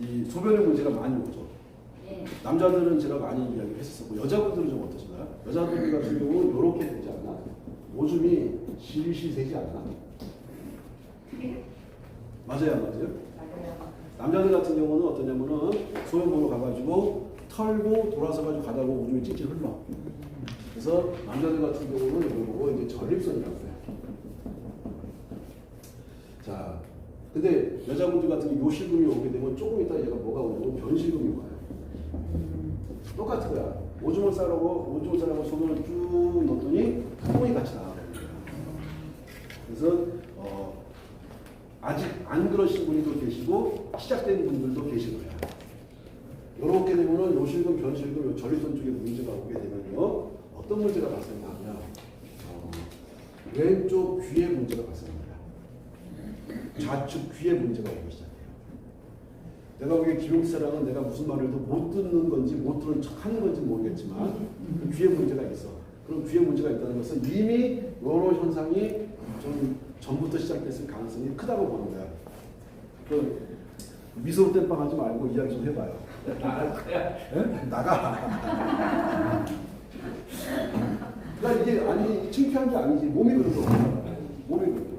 이 소변의 문제가 많이 오죠. 예. 남자들은 제가 많이 이야기 했었고 여자분들은 좀 어떠신가요? 여자분들 같은 경우는 이렇게 되지 않나? 오줌이 실실 새지 않나? 맞아요, 안 맞아요? 맞아요. 남자들 같은 경우는 어떠냐면은 소변 보러 가가지고 털고 돌아서 가지고 가다 보면 오줌이 찔찔 흘러. 그래서 남자들 같은 경우는 이걸 보고 이제 전립선이라고 해요. 자, 근데 여자분들 같은 경우 요실금이 오게 되면 조금 있다 얘가 뭐가 오냐면 변실금이 와요. 똑같은 거야. 오줌을 싸라고 오줌을 싸라고 손을 쭉 넣었더니 똥이 같이 나와버립니다. 그래서 어, 아직 안 그러신 분도 계시고 시작된 분들도 계신 거야. 이렇게 되면은 요실금, 변실금, 요 전립선 쪽에 문제가 오게 되면요 어떤 문제가 발생하냐? 어, 왼쪽 귀에 문제가 발생합니다. 좌측 귀에 문제가 오기 시작해요. 내가 보기에 기록사랑은 내가 무슨 말을 해도 못 듣는 건지 못 들은 척 하는 건지 모르겠지만 그 귀에 문제가 있어. 그럼 귀에 문제가 있다는 것은 이미 여러 현상이 좀 전부터 시작됐을 가능성이 크다고 보는 거야. 그 미소 땜빵 하지 말고 이야기 좀 해봐요. 예? 나가. 나 이게 아니 창피한 게 아니지 몸이 그래서 몸이 그래서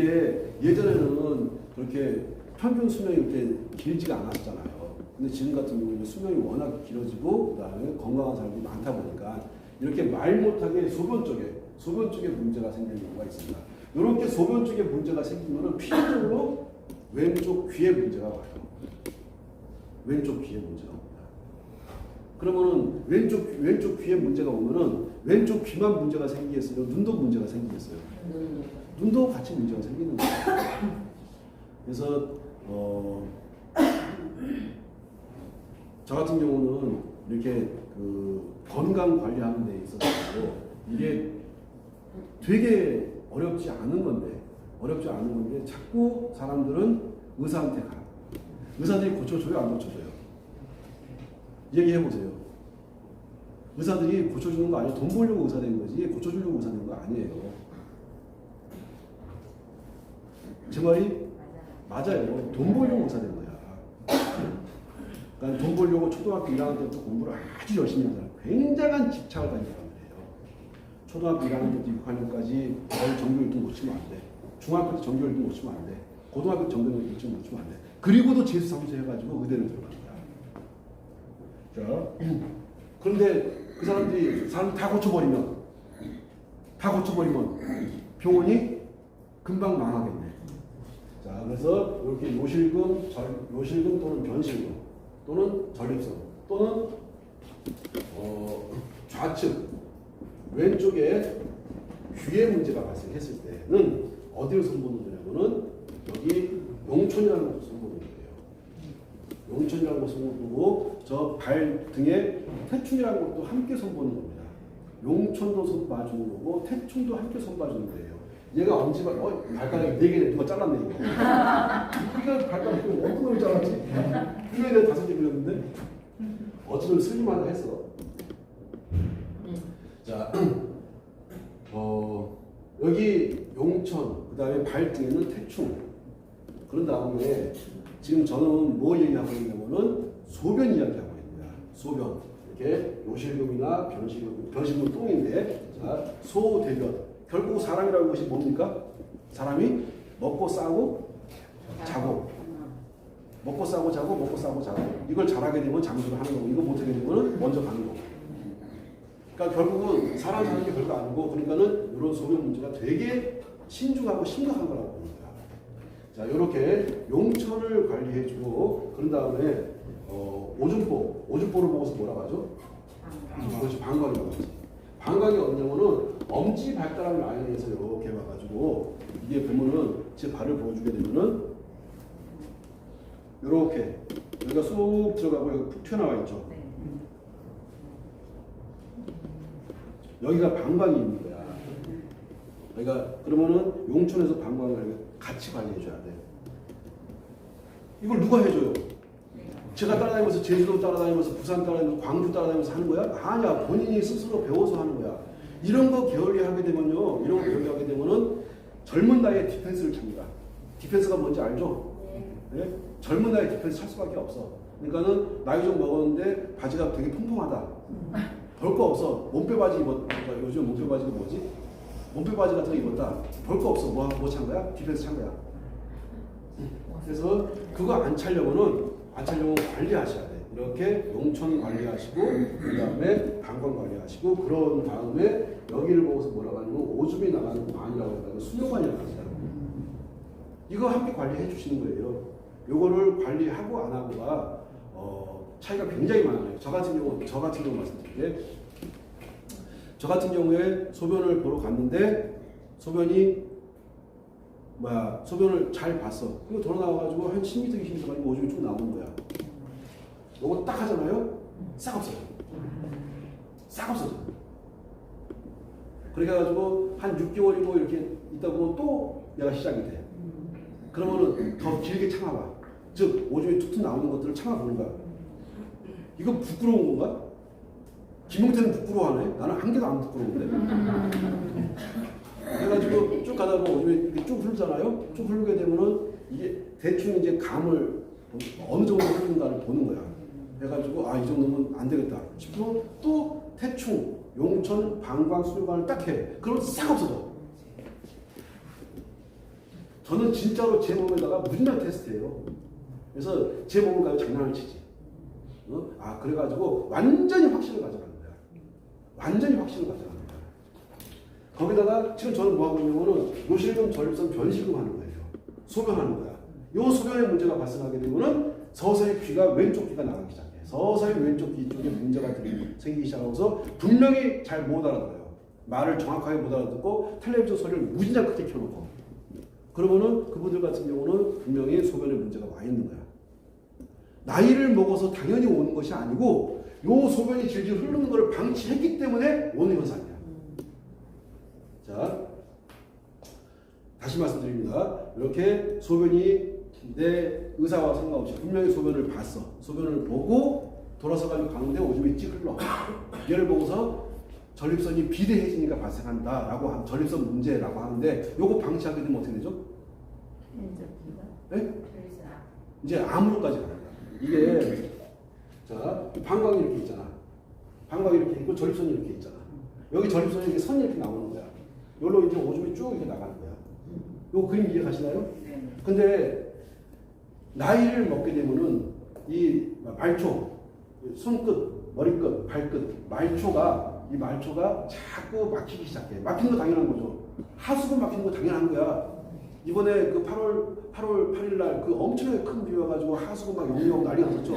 이게 예전에는 그렇게 평균 수명이 그렇게 길지가 않았잖아요. 근데 지금 같은 경우는 수명이 워낙 길어지고 그다음에 건강한 사람들이 많다 보니까 이렇게 말 못하게 소변 쪽에 소변 쪽에 문제가 생기는 경우가 있습니다. 이렇게 소변 쪽에 문제가 생기면은 필연적으로 왼쪽 귀에 문제가 와요. 왼쪽 귀에 문제가 옵니다. 그러면은 왼쪽 왼쪽 귀에 문제가 오면은 왼쪽 귀만 문제가 생기겠어요? 눈도 문제가 생기겠어요? 눈도 같이 문제가 생기는 거예요. 그래서 어, 저 같은 경우는 이렇게 그 건강 관리하는 데 있어서 이게 되게 어렵지 않은 건데 어렵지 않은 건데 자꾸 사람들은 의사한테 가. 의사들이 고쳐줘요, 안 고쳐줘요? 얘기해 보세요. 의사들이 고쳐주는 거 아니에요. 돈 벌려고 의사 된 거지 고쳐주려고 의사 된 거 아니에요. 제 말이 맞아요. 돈 벌려고 의사 된 거야. 그러니까 돈 벌려고 초등학교 1학년 때부터 공부를 아주 열심히 한 사람. 굉장한 집착을 가진 사람들이에요. 초등학교 1학년 때부터 6학년까지 거의 정규 1등 놓치면 안 돼. 중학교 때 정규 1등 놓치면 안 돼. 고등학교 정규 1등 놓치면 안 돼. 그리고도 재수 상수 해가지고 의대를 들어갑니다. 자, 그런데 그 사람들이 사람 다 고쳐버리면 다 고쳐버리면 병원이 금방 망하겠네. 자, 그래서 이렇게 요실금, 절, 요실금 또는 변실금 또는 전립선 또는 어, 좌측 왼쪽에 귀에 문제가 발생했을 때는 어디를 손보는 거냐면은 여기 용촌이라는 곳을 거예요. 용천이라는 곳을 보고 저발 등에 태충이라는 것도 함께 손보는 겁니다. 용천도 손봐주는 거고 태충도 함께 손봐주는 거예요. 얘가 엄지가 어 발가락이 네 개네 누가 잘랐네 이거. 이거 발가락이 어떤 놈이 잘랐지? 이거 내가 다섯 개 빌렸는데 어쩌면 슬림하다 했어. 자, 어 여기 용천 그다음에 발등에는 태충. 그런 다음에 지금 저는 뭐 얘기하고 있냐면은 소변 이야기하고 있습니다. 소변. 이렇게 요실금이나 변실금, 변실금 똥인데, 자, 소대변. 결국 사람이라는 것이 뭡니까? 사람이 먹고 싸고 자고. 먹고 싸고 자고 먹고 싸고 자고. 이걸 잘하게 되면 장수를 하는 거고, 이거 못하게 되면 먼저 가는 거고. 그러니까 결국은 사람 사는 게 별거 아니고, 그러니까는 이런 소변 문제가 되게 신중하고 심각한 거라고 봅니다. 자, 이렇게 용천을 관리해 주고 그런 다음에 어, 오줌보, 오줌보를 보고서 뭐라고 하죠? 그것이 방광이라고 하죠. 방광이 어디냐면은 엄지 발가락 라인에서 이렇게 와가지고 이게 보면은 제 발을 보여주게 되면은 이렇게 여기가 쏙 들어가고 여기 푹 튀어나와 있죠. 여기가 방광이 있는 거야. 그러니까 그러면은 용천에서 방광을 같이 관리해줘야 돼. 이걸 누가 해줘요? 제가 따라다니면서 제주도 따라다니면서 부산 따라다니면서 광주 따라다니면서 하는 거야? 아니야. 본인이 스스로 배워서 하는 거야. 이런 거 게을리하게 되면요. 이런 거 게을리하게 되면은 젊은 나이에 디펜스를 찹니다. 디펜스가 뭔지 알죠? 예? 젊은 나이 디펜스 찰 수밖에 없어. 그러니까는 나이 좀 먹었는데 바지가 되게 통통하다. 볼거 없어. 몸빼 바지 입었. 그러니까 요즘 몸빼 바지가 뭐지? 몸빼 바지 같은 거 입었다. 볼 거 없어. 뭐 뭐찬 거야? 디펜스 찬 거야. 그래서 그거 안 차려고는 안 차려면 관리하셔야 돼. 이렇게 용천 관리하시고 그 다음에 방광 관리하시고 그런 다음에 여기를 보고서 뭐라고 하냐면 오줌이 나가는 거 아니라고 한다고 수도관이라고 하시더라고. 이거 함께 관리해 주시는 거예요. 요거를 관리하고 안 하고가 어, 차이가 굉장히 많아요. 저 같은 경우 저 같은 경우 말씀드릴게. 저 같은 경우에 소변을 보러 갔는데 소변이 뭐야 소변을 잘 봤어. 그리고 돌아 나와가지고 한 10m 20m 가지고 오줌이 쭉 나오는 거야. 요거 딱 하잖아요. 싹 없어져. 싹 없어져. 그렇게 해가지고 한 6개월이고 이렇게 있다 보면 또 얘가 시작이 돼. 그러면은 더 길게 참아봐. 즉 오줌이 툭툭 나오는 것들을 참아보는 거야. 이거 부끄러운 건가? 김용태는 부끄러워하네. 나는 한 개도 안 부끄러운데. 그래가지고 쭉 가다 보면 오줌이 이렇게 쭉 흐르잖아요. 쭉 흐르게 되면은 이게 대충 이제 감을 어느 정도 흐르는가를 보는 거야. 해가지고 아 이 정도면 안 되겠다 싶으면 또 태충, 용천, 방광, 수료관을 딱 해. 그럼 싹 없어져. 저는 진짜로 제 몸에다가 무진장 테스트해요. 그래서 제 몸을 가지고 장난을 치지. 어? 아 그래가지고 완전히 확신을 가져가는 거야. 완전히 확신을 거야. 거기다가 지금 저는 뭐 하고 있냐면은 요실금 전립선 변실금 하는 거예요. 소변하는 거야. 요 소변에 문제가 발생하게 되면은 서서히 귀가 왼쪽 귀가 나가기 시작해. 서서히 왼쪽 귀 쪽에 문제가 들- 생기기 시작하면서 분명히 잘 못 알아들어요. 말을 정확하게 못 알아듣고 텔레비전 소리를 무진장 크게 켜놓고. 그러면은 그분들 같은 경우는 분명히 소변에 문제가 와 있는 거야. 나이를 먹어서 당연히 오는 것이 아니고 요 소변이 질질 흐르는 것을 방치했기 때문에 오는 현상이야. 자, 다시 말씀드립니다. 이렇게 소변이 내 의사와 상관없이 분명히 소변을 봤어. 소변을 보고 돌아서 가지고 가는데 오줌이 찌 흘러. 얘를 보고서 전립선이 비대해지니까 발생한다라고 한 전립선 문제라고 하는데 요거 방치하게 되면 어떻게 되죠? 네? 이제 암으로까지 가는 거야. 이게 자 방광이 이렇게 있잖아. 방광이 이렇게 있고 전립선이 이렇게 있잖아. 여기 전립선이 이렇게 선이 이렇게 나오는 거야. 여기로 이제 오줌이 쭉 이렇게 나가는 거야. 요 그림 이해가시나요? 근데 나이를 먹게 되면은 이 말초, 손끝, 머리끝, 발끝, 말초가 이 말초가 자꾸 막히기 시작해. 막히는 거 당연한 거죠. 하수구 막히는 거 당연한 거야. 이번에 그 8월 8월 8일 날 그 엄청나게 큰 비 와 가지고 하수구 막 용용 난리 났었죠.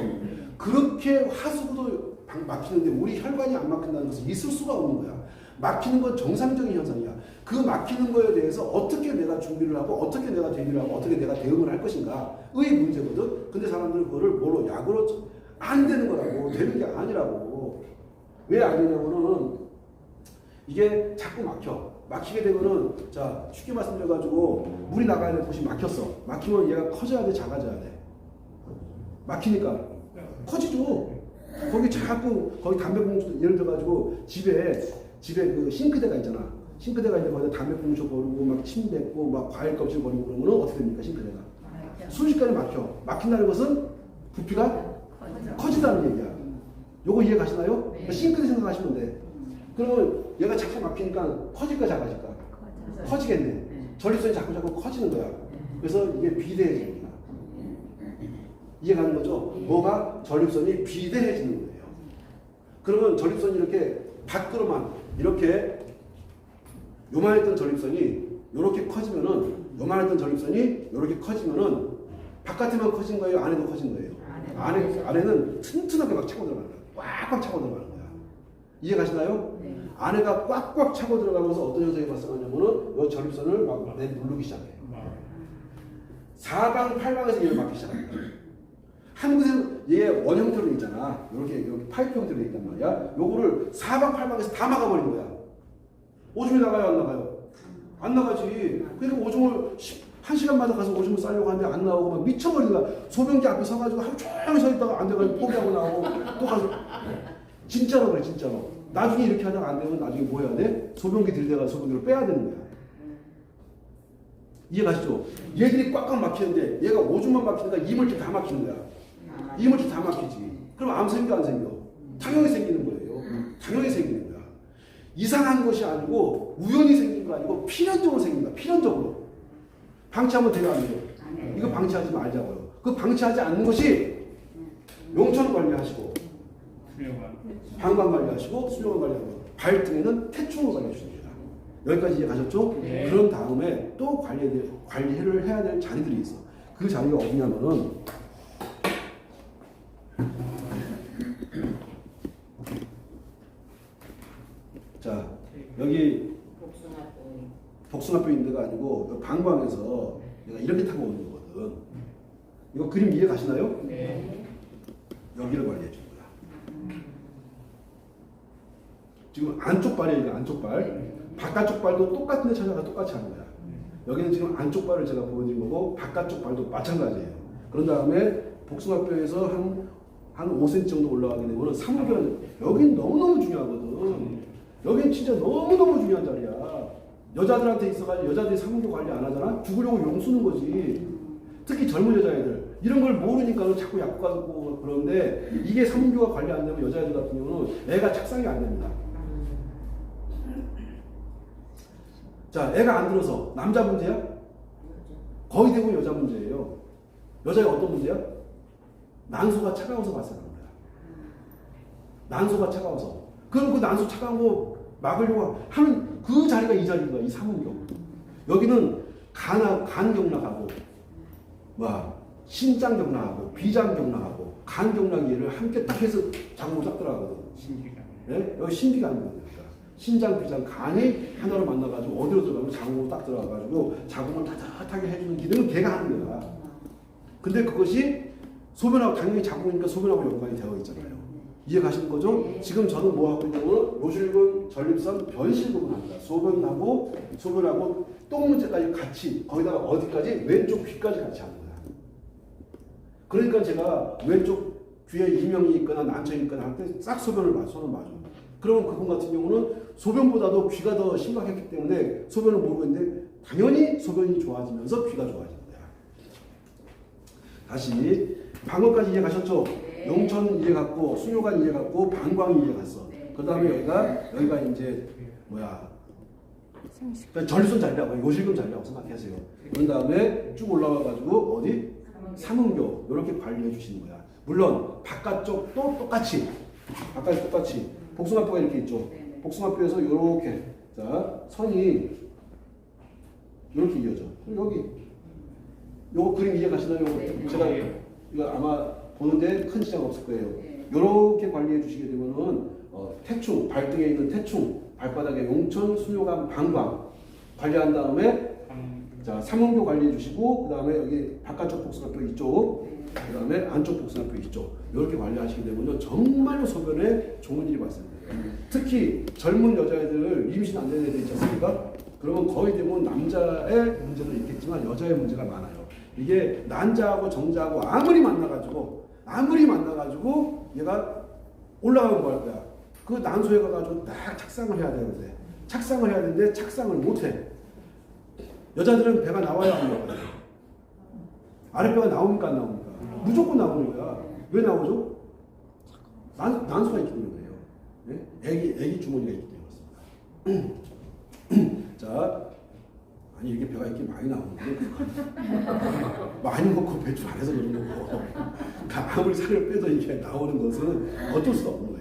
그렇게 하수구도 방- 막히는데 우리 혈관이 안 막힌다는 것은 있을 수가 없는 거야. 막히는 건 정상적인 현상이야. 그 막히는 거에 대해서 어떻게 내가 준비를 하고 어떻게 내가 대비를 하고 어떻게 내가 대응을 할 것인가의 문제거든. 근데 사람들은 그거를 뭘로 약으로 안 되는 거라고 되는 게 아니라고. 왜안 되냐면은 이게 자꾸 막혀. 막히게 되면은 자 쉽게 말씀드려가지고 물이 나가야 될 곳이 막혔어. 막히면 얘가 커져야 돼, 작아져야 돼. 막히니까 커지죠. 거기 자꾸 거기 담배꽁초 예를 들어가지고 집에 집에 그 싱크대가 있잖아. 싱크대가 있는데 거기다 담배꽁초 버리고 막 침 뱉고 막 과일 껍질 버리고 그러면 어떻게 됩니까 싱크대가? 순식간에 막혀. 막힌다는 것은 부피가 커진다는 얘기야. 요거 이해 가시나요? 그러니까 싱크대 생각하시면 돼. 그러면 얘가 자꾸 막히니까 커질까 작아질까? 커지겠네. 전립선이 자꾸 자꾸 커지는 거야. 그래서 이게 비대해집니다. 이해가는 거죠? 뭐가 전립선이 비대해지는 거예요. 그러면 전립선이 이렇게 밖으로만 이렇게 요만했던 전립선이 이렇게 커지면은 요만했던 전립선이 이렇게 커지면은 바깥에만 커진 거예요? 안에도 커진 거예요? 안에 안에는 튼튼하게 막 차고 들어가는 거야. 꽉꽉 차고 들어가는 거야. 이해 가시나요? 안에가 꽉꽉 차고 들어가면서 어떤 현상이 발생하냐면은 이 전립선을 막 내 누르기 시작해. 사방팔방에서 얘를 막기 시작합니다. 한국에서는 얘 원형태로 있잖아. 이렇게 여기 파이프 형태로 돼 있단 말이야. 요거를 사방팔방에서 다 막아버린 거야. 오줌이 나가요, 안 나가요? 안 나가지. 그러니까 오줌을 시- 한 시간마다 가서 오줌을 싸려고 하는데 안 나오고 막 미쳐버리는 거야. 소변기 앞에 서가지고 하루 종일 서 있다가 안 돼가지고 포기하고 나오고 또 가서 진짜로 그래, 진짜로. 나중에 이렇게 하다가 안 되면 나중에 뭐 해야 돼? 소변기 들다가 소변기를 빼야 되는 거야. 이해 가시죠? 얘들이 꽉꽉 막히는데 얘가 오줌만 막히니까 이물질 다 막히는 거야. 이물질 다 막히지. 그럼 암 생겨 안 생겨? 당연히 생기는 거예요. 당연히 생기는 거야. 이상한 것이 아니고 우연히 생긴 거 아니고 필연적으로 생긴 거야. 필연적으로. 방치하면 돼요 안 돼요? 이거 방치하지 말자고요. 그 방치하지 않는 것이 용천 관리하시고 방광 관리하시고 수요관 관리하고 발등에는 태충을 관리해 주십니다. 여기까지 이해 가셨죠? 네. 그런 다음에 또 관리 관리를 해야 될 자리들이 있어. 그 자리가 어디냐면은 자 여기 복숭아도 복숭아뼈 있는 데가 아니고 여기 방광에서 내가 이렇게 타고 오는 거거든. 이거 그림 이해 가시나요? 네. 여기를 관리해 주는 거야. 지금 안쪽 발이에요, 안쪽 발. 바깥쪽 발도 똑같은 데 찾아가 똑같이 하는 거야. 여기는 지금 안쪽 발을 제가 보여드린 거고, 바깥쪽 발도 마찬가지예요. 그런 다음에 복숭아뼈에서 한, 한 5cm 정도 올라가게 되면 삼겹, 여긴 너무너무 중요하거든. 여긴 진짜 너무너무 중요한 자리야. 여자들한테 있어가지고 여자들이 삼겹 관리 안 하잖아? 죽으려고 용 쓰는 거지. 특히 젊은 여자애들 이런 걸 모르니까 자꾸 약국 가고 그러는데 이게 삼교가 관리 안 되면 여자애들 같은 경우는 애가 착상이 안 됩니다. 자, 애가 안 들어서 남자 문제야? 거의 대부분 여자 문제예요. 여자가 어떤 문제야? 난소가 차가워서 발생하는 거야. 난소가 차가워서. 그럼 그 난소 차가운 거 막으려고 하는 그 자리가 이 자리가 이 삼은경. 여기는 간, 간 경락하고 뭐 신장 경락하고 비장 경락하고 간 경락 얘를 함께 딱 해서 장으로 딱 들어가거든. 신기가 예? 여기 신비가 아니거니까 신장, 비장, 간이 하나로 만나가지고 어디로 들어가면 자궁으로 딱 들어가가지고 자궁을 따뜻하게 해주는 기능은 걔가 하는 거야. 근데 그것이 소변하고 당연히 자궁이니까 소변하고 연관이 되어 있잖아요. 이해 가시는 거죠? 네. 지금 저는 뭐 하고 있냐면 요실금, 전립선, 변실금을 합니다. 소변하고 소변하고 똥 문제까지 같이 거기다가 어디까지 왼쪽 귀까지 같이 하는 거야. 그러니까 제가 왼쪽 귀에 이명이 있거나 난청이 있거나 할 때 싹 소변을 마, 손을 맞아. 그러면 그분 같은 경우는 소변보다도 귀가 더 심각했기 때문에 소변을 모르고 있는데 당연히 소변이 좋아지면서 귀가 좋아지는 거야. 다시 방금까지 이해 가셨죠? 네. 용천 이해 갔고 수요관 이해 갔고 방광 이해 갔어. 네. 그 다음에 여기가 여기가 이제 뭐야? 그러니까 전립선 자리라고 요실금 자리라고 생각하세요. 그런 다음에 쭉 올라와 가지고 어디 삼음교 이렇게 관리해 주시는 거야. 물론 바깥쪽도 똑같이 바깥 똑같이 복숭아뼈가 이렇게 있죠. 복숭아뼈에서 이렇게 자 선이 이렇게 이어져. 그리고 여기 요거 그림 이해 가시나요? 요거 네네. 제가 이거 아마 보는데 큰 지장 없을 거예요. 네. 이렇게 관리해 주시게 되면은 어, 태충 발등에 있는 태충 발바닥에 용천 수요관 방광 관리한 다음에 자 삼음교 관리해 주시고 그 다음에 여기 바깥쪽 복숭아뼈 이쪽 그 다음에 안쪽 복숭아뼈 이쪽 이렇게 관리하시게 되면요 정말로 소변에 좋은 일이 발생돼요. 특히 젊은 여자애들 임신 안 되는 애들 있지 않습니까? 그러면 거의 대부분 남자의 문제도 있겠지만 여자의 문제가 많아요. 이게 난자하고 정자하고 아무리 만나가지고 아무리 만나가지고 얘가 올라가면 뭐할 거야? 그 난소에 가가지고 딱 착상을 해야 되는데 착상을 해야 되는데 착상을 못해. 여자들은 배가 나와야 안 나와요. 아랫배가 나옵니까 안 나옵니까? 무조건 나오는 거야. 왜 나오죠? 난, 난소가 있기 때문이에요. 네? 애기, 애기 주머니가 있기 때문에 그렇습니다. 자, 아니 이게 배가 이렇게 많이 나오는데 많이 먹고 배출 안 해서 그런 거고 아무리 살을 빼도 이게 나오는 것은 어쩔 수 없는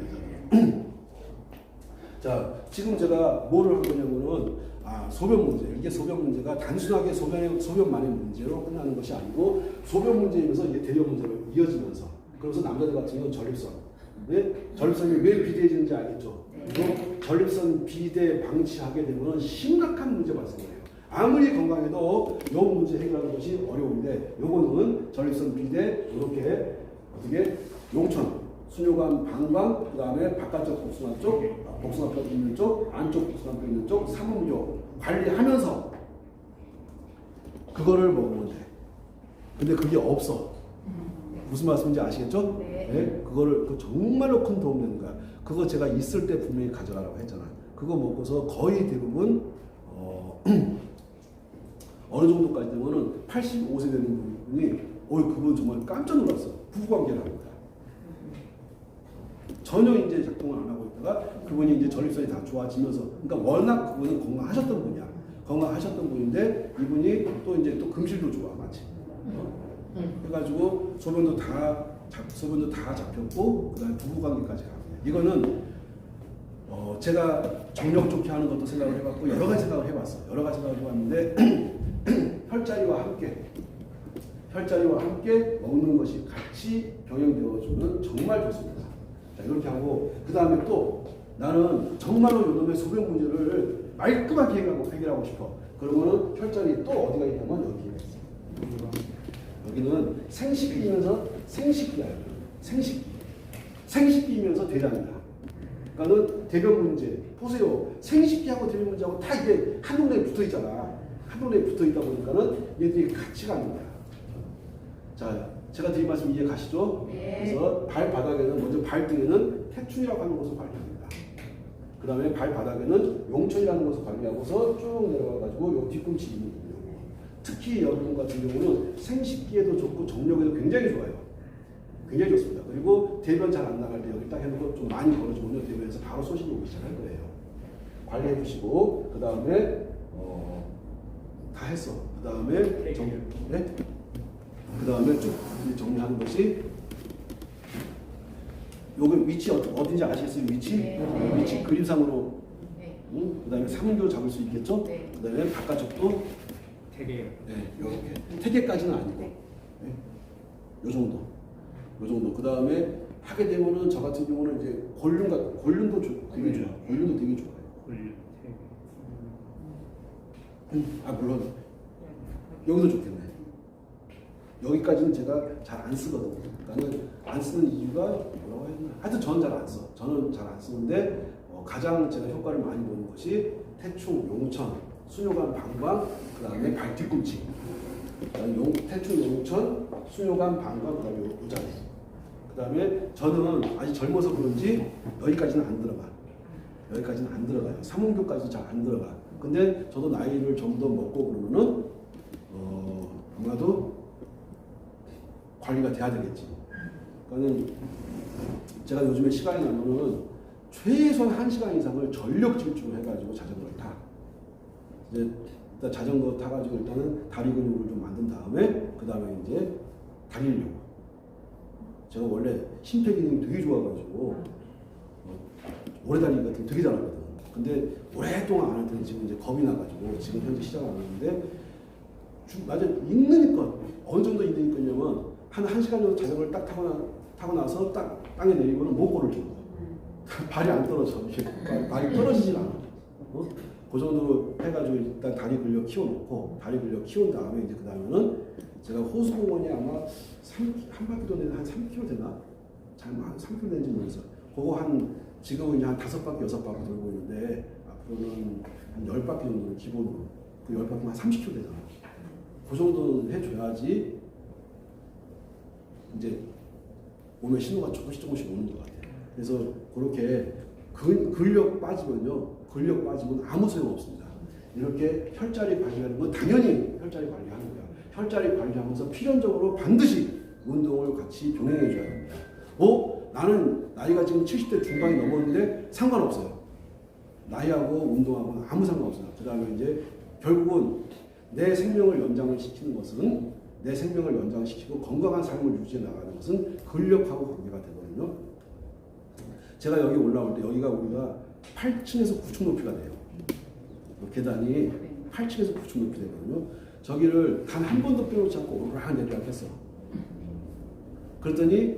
거예요. 자, 지금 제가 뭐를 한 거냐면은 아, 소변 문제. 이게 소변 문제가 단순하게 소변 소변만의 문제로 끝나는 것이 아니고 소변 문제이면서 이게 대변 문제로 이어지면서 그래서 남자들 같은 경우는 전립선. 네? 전립선이 왜 비대해지는지 알겠죠? 네. 이 전립선 비대 방치하게 되면 심각한 문제 발생해요. 아무리 건강해도 이 문제 해결하는 것이 어려운데 요거는 전립선 비대 이렇게 어떻게 용천 순요관 방광 그 다음에 바깥쪽 복숭아 쪽 아, 복숭아 뼈 있는 쪽 안쪽 복숭아 뼈 있는 쪽 삼음교 관리하면서 그거를 먹으면 돼. 근데 그게 없어. 무슨 말씀인지 아시겠죠? 네. 그거를 그 정말로 큰 도움 되는 거야. 그거 제가 있을 때 분명히 가져가라고 했잖아. 그거 먹고서 거의 대부분 어, 어느 정도까지 되면은 85세 되는 분이 어이 그분 정말 깜짝 놀랐어. 부부관계랍니다. 전혀 이제 작동을 안 하고 있다가 그분이 이제 전립선이 다 좋아지면서 그러니까 워낙 그분은 건강하셨던 분이야. 건강하셨던 분인데 이분이 또 이제 또 금실도 좋아 마치. 어? 해가지고 소변도 다 잡, 소변도 다 잡혔고 그다음에 부부관계까지 가고 이거는 어 제가 정력 좋게 하는 것도 생각을 해봤고 여러 가지 생각을 해봤어. 요 여러 가지 생각을 해봤는데 혈자리와 함께 혈자리와 함께 먹는 것이 같이 병행되어주면 정말 좋습니다. 자, 이렇게 하고 그 다음에 또 나는 정말로 요놈의 소변 문제를 말끔하게 해결하고, 해결하고 싶어. 그러면은 혈자리 또 어디가 있냐면 여기에 있어. 여기는 생식기면서 생식기야. 생식기. 생식기면서 대장이다. 그러니까는 대변 문제. 보세요. 생식기하고 대변 문제하고 다 이게 한 동네에 붙어 있잖아. 한 동네에 붙어 있다 보니까는 얘들이 같이 거야. 자, 제가 드린 말씀 이해 가시죠? 네. 그래서 발바닥에는 먼저 발등에는 태충이라고 하는 것을 관리합니다. 그 다음에 발바닥에는 용천이라는 것을 관리하고서 쭉 내려가가지고 요 뒤꿈치 있는. 특히 여러분 같은 경우는 생식기에도 좋고 정력에도 굉장히 좋아요. 굉장히 좋습니다. 그리고 대변 잘 안 나갈 때 여기 딱 해놓고 좀 많이 걸어주면요 대변에서 바로 소식이 오기 시작할 거예요. 관리해 주시고 그 다음에 어, 다 했어. 그 다음에 정, 네? 그 다음에 쭉 정리하는 것이 여기 위치 어- 어딘지 아시겠어요? 위치? 네. 위치 그림상으로 네. 응? 그 다음에 삼은교 잡을 수 있겠죠? 네. 그 다음에 바깥쪽도 되게 네, 이렇게 태계까지는 아니고 네. 요 정도 요 정도 그 다음에 하게 되면은 저 같은 경우는 이제 골륜 같은 골륜도 조- 되게 좋아 골륜도 되게 좋아요 골 되게 음, 아 물론. 여기도 좋겠네. 여기까지는 제가 잘 안 쓰거든요. 그러니까는 안 쓰는 이유가 뭐라고 되나. 하여튼 저는 잘 안 써. 저는 잘 안 쓰는데 어, 가장 제가 효과를 많이 보는 것이 태충, 용천, 수뇨관, 방광 그 다음에 발 뒤꿈치. 용, 태충, 용천, 수뇨관, 방광 그 다음에 요 자리. 그 다음에 저는 아직 젊어서 그런지 여기까지는 안 들어가. 여기까지는 안 들어가요. 삼문교까지 잘 안 들어가. 근데 저도 나이를 좀 더 먹고 그러면은 어, 아마도 관리가 돼야 되겠지. 그러니까는 제가 요즘에 시간이 나면은 최소한 한 시간 이상을 전력 질주를 해가지고 자전거를 타. 이제 일단 자전거 타가지고 일단은 다리 근육을 좀 만든 다음에 그 다음에 이제 달리려고. 제가 원래 심폐기능이 되게 좋아가지고 어, 오래 달리기 같은 거 되게 잘하거든. 근데 오랫동안 안할 때는 지금 이제 겁이 나가지고 지금 현재 시작 안 하는데 주- 맞아 있으니까 어느 정도 있으니까냐면 한한 시간 정도 자전거를 딱 타고 나 타고 나서 딱 땅에 내리고는 못 걸을 정도. 발이 안 떨어져. 발이 떨어지질 않아. 어? 그 정도로 해가지고 일단 다리 근력 키워놓고 다리 근력 키운 다음에 이제 그 다음에는 제가 호수공원이 아마 3, 한 바퀴 도는데 한 3km 되나? 잘한 3km 되는지 모르겠어. 그거 한 지금은 이제 한 다섯 바퀴 여섯 바퀴 돌고 있는데 앞으로는 한 열 바퀴 정도는 기본으로 그 열 바퀴면 한 30km 되잖아. 그 정도는 해줘야지 이제 몸에 신호가 조금씩 조금씩 오는 것 같아요. 그래서 그렇게 근, 근력 빠지면요, 근력 빠지면 아무 소용 없습니다. 이렇게 혈자리 관리하는 건 당연히 혈자리 관리하는 거야. 혈자리 관리하면서 필연적으로 반드시 운동을 같이 병행해 줘야 됩니다. 어? 나는 나이가 지금 70대 중반이 넘었는데 상관없어요. 나이하고 운동하고는 아무 상관없어요. 그 다음에 이제 결국은 내 생명을 연장을 시키는 것은 내 생명을 연장시키고 건강한 삶을 유지해 나가는 것은 근력하고 관계가 되거든요. 제가 여기 올라올 때 여기가 우리가 8층에서 9층 높이가 돼요. 그 계단이 8층에서 9층 높이 되거든요. 저기를 단 한 번도 빼놓지 않고 오르락 내리락 했어. 그랬더니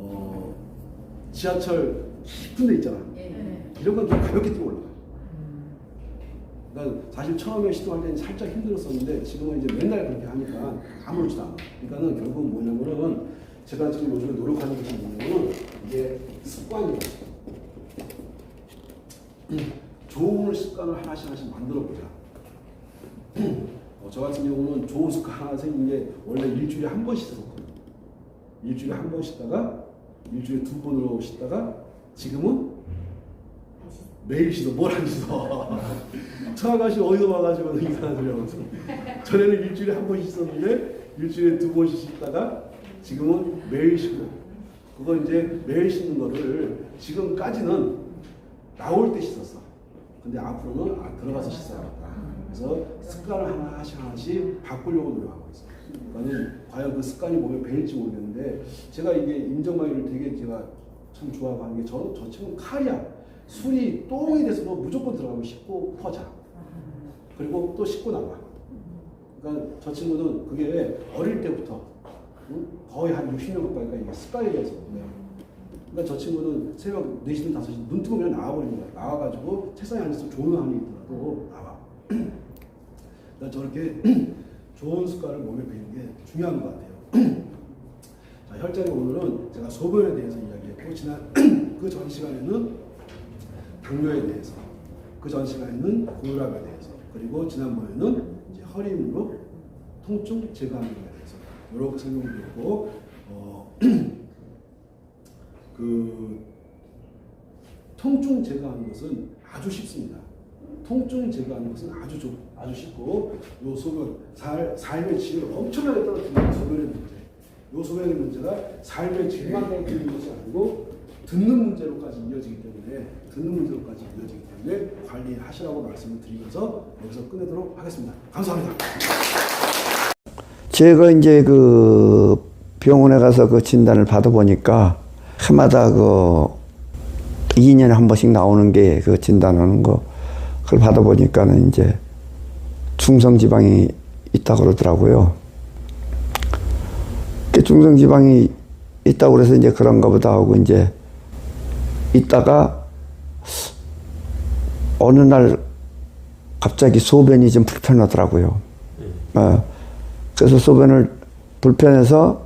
어, 지하철 깊은 데 있잖아. 예. 이런 건좀 가볍게 뛰고 올라가. 그러니까 사실 처음에 시도할 때는 살짝 힘들었었는데 지금은 이제 맨날 그렇게 하니까 아무렇지도 않아. 그러니까는 결국 뭐냐면은 제가 지금 요즘에 노력하는 것이 뭐냐면은 이게 습관이에요. 좋은 습관을 하나씩 하나씩 만들어 보자. 어, 저 같은 경우는 좋은 습관 하나 생긴 게 원래 일주일에 한 번씩 씻었거든요. 일주일에 한번 씻다가 일주일에 두 번으로 씻다가 지금은 매일 씻어. 뭘안 씻어. 저 아가씨 어디서 와가지고 이상한 소리 하고 있어. 전에는 일주일에 한 번씩 씻었는데 일주일에 두 번씩 씻다가 지금은 매일 씻고. 그거 이제 매일 씻는 거를 지금까지는 나올 때 씻었어. 근데 앞으로는 아, 들어가서 씻어야겠다. 그래서 습관을 하나씩 하나씩 바꾸려고 노력하고 있어 그러니까 과연 그 습관이 몸에 배일지 모르겠는데 제가 이게 임정마이를 되게 제가 참 좋아하는 게저 저 친구 칼이야. 술이 똥이 돼서도 무조건 들어가고 씻고 퍼자 그리고 또 씻고 나와 그러니까 저 친구는 그게 어릴 때부터 응? 거의 한 60년 가까이가 이게 습관이 돼서 그래요. 그러니까 저 친구는 새벽 4시든 5시 눈 뜨고 그냥 거야 나와가지고 책상에 앉아서 조용함이 있더라도 나와. 그러니까 저렇게 좋은 습관을 몸에 배우는 게 중요한 것 같아요 자, 혈자리 오늘은 제가 소변에 대해서 이야기했고 지난 그 전 시간에는 당뇨에 대해서 그 전 시간에는 고혈압에 대해서 그리고 지난번에는 이제 허리 힘으로 통증 제거하는 대해서 이렇게 설명드렸고 어, 그 통증 제거하는 것은 아주 쉽습니다. 통증 제거하는 것은 아주 좀 아주 쉽고 요 소변 살, 삶의 질을 엄청나게 떨어뜨리는 소변의 문제. 요 소변의 문제가 삶의 질만 떨어뜨리는 것이 아니고 듣는 문제로까지 이어지기 때문에 듣는 문제로까지 이어지기 때문에 관리하시라고 말씀을 드리면서 여기서 끝내도록 하겠습니다. 감사합니다. 제가 이제 그 병원에 가서 그 진단을 받아보니까 해마다 그 2년에 한 번씩 나오는 게 그 진단하는 거 그걸 받아보니까는 이제 중성지방이 있다고 그러더라고요. 그 중성지방이 있다고 그래서 이제 그런가 보다 하고 이제 있다가 어느 날 갑자기 소변이 좀 불편하더라고요. 어, 그래서 소변을 불편해서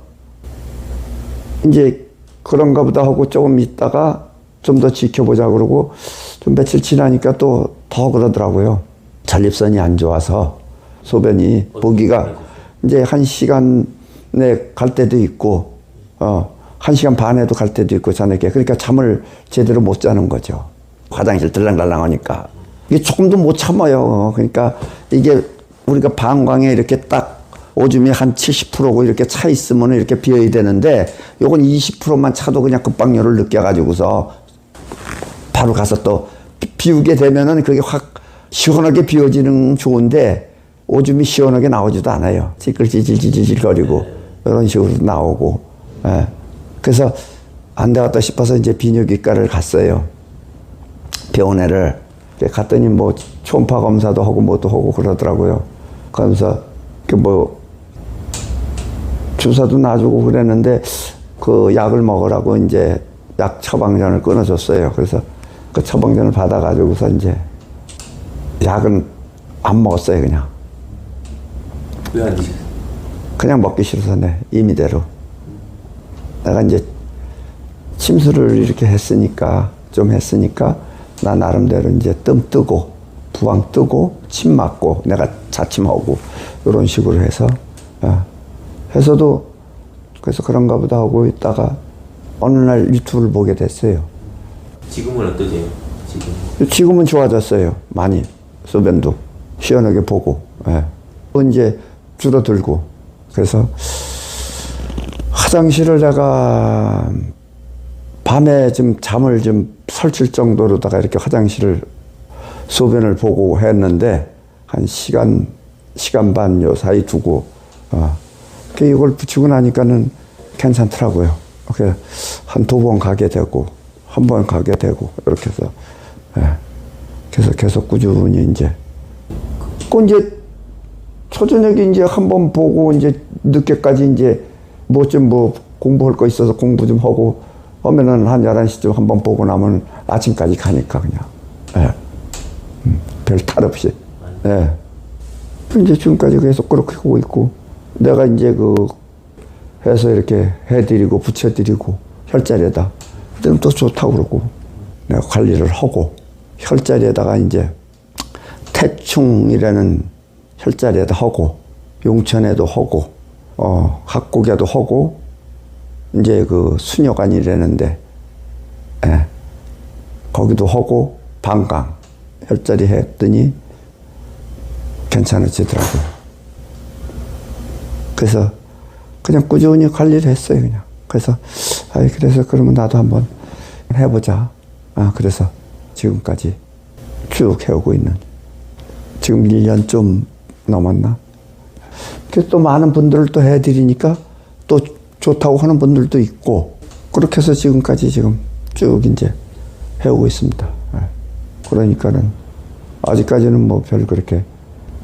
이제 그런가 보다 하고 조금 있다가 좀 더 지켜보자 그러고 좀 며칠 지나니까 또 더 그러더라고요. 전립선이 안 좋아서 소변이 보기가 이제 한 시간에 갈 때도 있고 어, 한 시간 반에도 갈 때도 있고 저녁에 그러니까 잠을 제대로 못 자는 거죠. 화장실 들랑달랑 하니까 이게 조금도 못 참아요. 그러니까 이게 우리가 방광에 이렇게 딱 오줌이 한 70%고 이렇게 차 있으면 이렇게 비어야 되는데 요건 20%만 차도 그냥 급박료를 느껴가지고서 바로 가서 또 비- 비우게 되면은 그게 확 시원하게 비워지는 좋은데 오줌이 시원하게 나오지도 않아요. 찌끌찌질찌질 거리고 이런 식으로 나오고. 예. 그래서 안 되겠다 싶어서 이제 비뇨기과를 갔어요. 병원에를 갔더니 뭐 초음파 검사도 하고 뭐도 하고 그러더라고요. 그러면서 그 뭐 주사도 놔주고 그랬는데 그 약을 먹으라고 이제 약 처방전을 끊어줬어요. 그래서 그 처방전을 받아가지고서 이제 약은 안 먹었어요 그냥 왜 안 드세요? 그냥 먹기 싫어서 내 임의대로 내가 이제 침수를 이렇게 했으니까 좀 했으니까 나 나름대로 이제 뜸 뜨고 부항 뜨고 침 맞고 내가 자침하고 이런 식으로 해서 어, 해서도 그래서 그런가 보다 하고 있다가 어느 날 유튜브를 보게 됐어요. 지금은 어떠세요? 지금 지금은 좋아졌어요. 많이 소변도 시원하게 보고 예. 이제 줄어들고 그래서 화장실을 내가 밤에 좀 잠을 좀 설칠 정도로다가 이렇게 화장실을 소변을 보고 했는데 한 시간 시간 반 요 사이 두고 어. 그 이걸 붙이고 나니까는 괜찮더라고요. 한 두 번 가게 되고 한 번 가게 되고 이렇게 해서 예. 그래서 계속 꾸준히 이제 그 이제 초저녁에 이제 한 번 보고 이제 늦게까지 이제 뭐좀뭐 공부할 거 있어서 공부 좀 하고 하면은 한 11시쯤 한 번 보고 나면 아침까지 가니까 그냥 예. 음, 별탈 없이 예. 이제 지금까지 계속 그렇게 하고 있고 내가 이제 그 해서 이렇게 해드리고 붙여드리고 혈자리에다 그때는 또 좋다고 그러고 내가 관리를 하고 혈자리에다가 이제 태충이라는 혈자리에다 하고 용천에도 하고 어 학국에도 하고 이제 그 수녀관이라는데 예, 거기도 하고 방광 혈자리 했더니 괜찮아지더라고요. 그래서 그냥 꾸준히 관리를 했어요, 그냥. 그래서, 아 그래서 그러면 나도 한번 해보자. 아, 그래서 지금까지 쭉 해오고 있는. 지금 1년 좀 넘었나? 또 많은 분들을 또 해드리니까 또 좋다고 하는 분들도 있고, 그렇게 해서 지금까지 지금 쭉 이제 해오고 있습니다. 예. 그러니까는 아직까지는 뭐 별 그렇게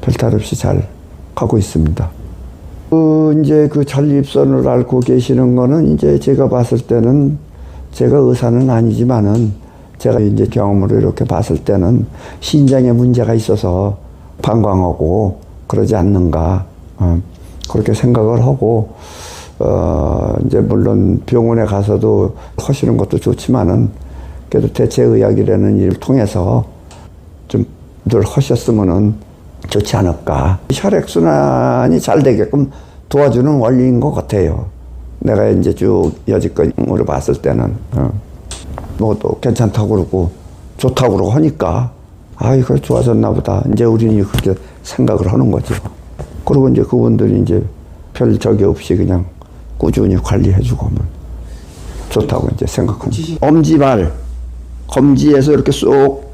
별탈 없이 잘 가고 있습니다. 그 이제 그 전립선을 앓고 계시는 거는 이제 제가 봤을 때는 제가 의사는 아니지만은 제가 이제 경험으로 이렇게 봤을 때는 신장에 문제가 있어서 방광하고 그러지 않는가 어, 그렇게 생각을 하고 어 이제 물론 병원에 가서도 하시는 것도 좋지만은 그래도 대체의학이라는 일을 통해서 좀 늘 하셨으면은 좋지 않을까. 혈액순환이 잘 되게끔 도와주는 원리인 것 같아요. 내가 이제 쭉 여지껏으로 봤을 때는, 어. 뭐또 괜찮다고 그러고, 좋다고 그러고 하니까, 아, 이거 좋아졌나 보다. 이제 우리는 그렇게 생각을 하는 거죠. 그리고 이제 그분들이 이제 별 적이 없이 그냥 꾸준히 관리해주고 하면 좋다고 이제 생각합니다. 엄지발, 검지에서 이렇게 쏙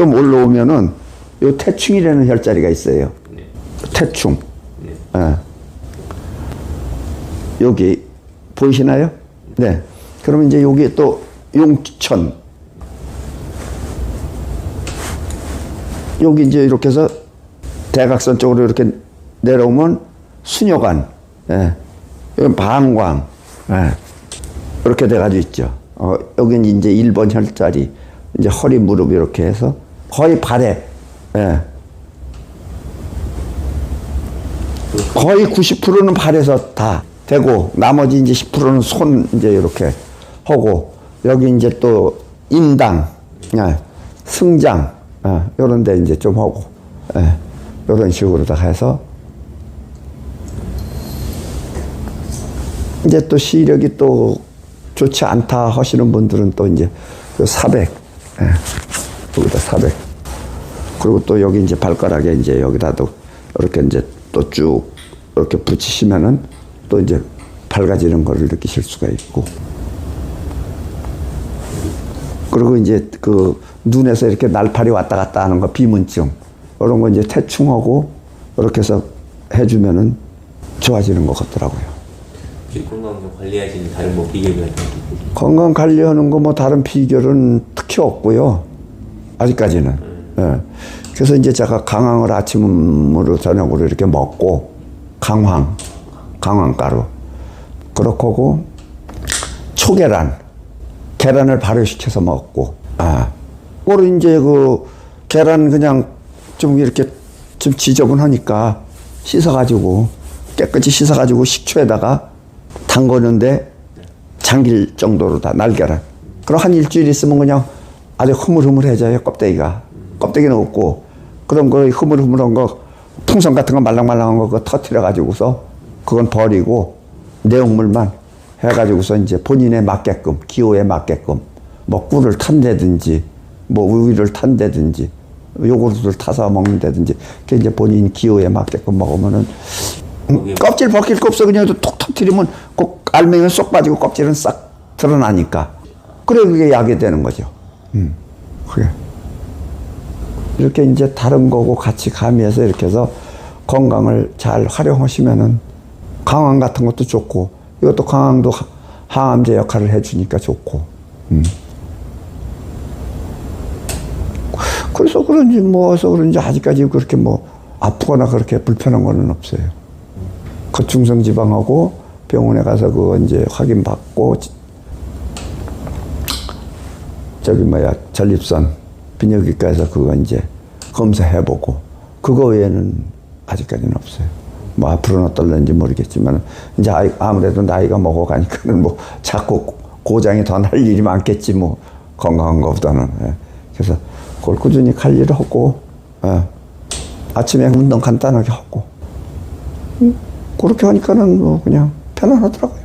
좀 올라오면은 요 태충이라는 혈자리가 있어요. 네. 태충. 네. 예. 여기 보이시나요? 네. 그러면 이제 여기 또 용천. 여기 이제 이렇게 해서 대각선 쪽으로 이렇게 내려오면 수녀관. 예. 여기 방광. 예. 이렇게 돼가지고 있죠. 어, 여기는 이제 1번 혈자리. 이제 허리, 무릎 이렇게 해서 거의 발에, 예. 거의 90%는 발에서 다 되고 나머지 이제 10%는 손 이제 이렇게 하고 여기 이제 또 인당, 예, 승장 예, 이런 데 이제 좀 하고 예, 이런 식으로 다 해서 이제 또 시력이 또 좋지 않다 하시는 분들은 또 이제 그 400, 예, 여기다 400. 그리고 또 여기 이제 발가락에 이제 여기다도 이렇게 이제 또 쭉 이렇게 붙이시면은 또 이제 밝아지는 거를 느끼실 수가 있고. 그리고 이제 그 눈에서 이렇게 날파리 왔다 갔다 하는 거 비문증 이런 거 이제 태충하고 이렇게 해서 해주면은 좋아지는 것 같더라고요. 건강 좀 관리하시는 다른 뭐 비결 같은 게 있으세요? 건강 관리하는 거 뭐 다른 비결은 특히 없고요. 아직까지는. 예. 그래서 이제 제가 강황을 아침으로 저녁으로 이렇게 먹고 강황, 강황가루 그렇고 초계란, 계란을 발효시켜서 먹고 아, 그리고 이제 그 계란 그냥 좀 이렇게 좀 지저분하니까 씻어가지고 깨끗이 씻어가지고 식초에다가 담그는데 잠길 정도로 다 날계란. 그럼 한 일주일 있으면 그냥 아주 흐물흐물해져요 껍데기가. 껍데기는 없고 그럼 그 흐물흐물한 거 풍선 같은 거 말랑말랑한 거 터트려 가지고서 그건 버리고 내용물만 해가지고서 이제 본인에 맞게끔 기호에 맞게끔 뭐 꿀을 탄다든지 뭐 우유를 탄다든지 요구르트를 타서 먹는다든지 그 이제 본인 기호에 맞게끔 먹으면은 음, 껍질 벗길 거 없어. 그냥 톡 터트리면 꼭 알맹이는 쏙 빠지고 껍질은 싹 드러나니까. 그래 그게 약이 되는 거죠. 음, 그게. 이렇게 이제 다른 거고 같이 가미해서 이렇게 해서 건강을 잘 활용하시면은 강황 같은 것도 좋고 이것도 강황도 하- 항암제 역할을 해주니까 좋고. 음. 그래서 그런지 뭐해서 그런지 아직까지 그렇게 뭐 아프거나 그렇게 불편한 거는 없어요. 거충성 지방하고 병원에 가서 그거 이제 확인받고 지- 저기 뭐야 전립선 비뇨기과에서 그거 이제 검사해보고 그거 외에는 아직까지는 없어요. 뭐 앞으로는 어떨는지 모르겠지만 이제 아무래도 나이가 먹어가니까는 뭐 자꾸 고장이 더 날 일이 많겠지 뭐 건강한 것보다는 예. 그래서 그걸 꾸준히 관리를 하고 예. 아침에 운동 간단하게 하고 음, 그렇게 하니까는 뭐 그냥 편안하더라고요.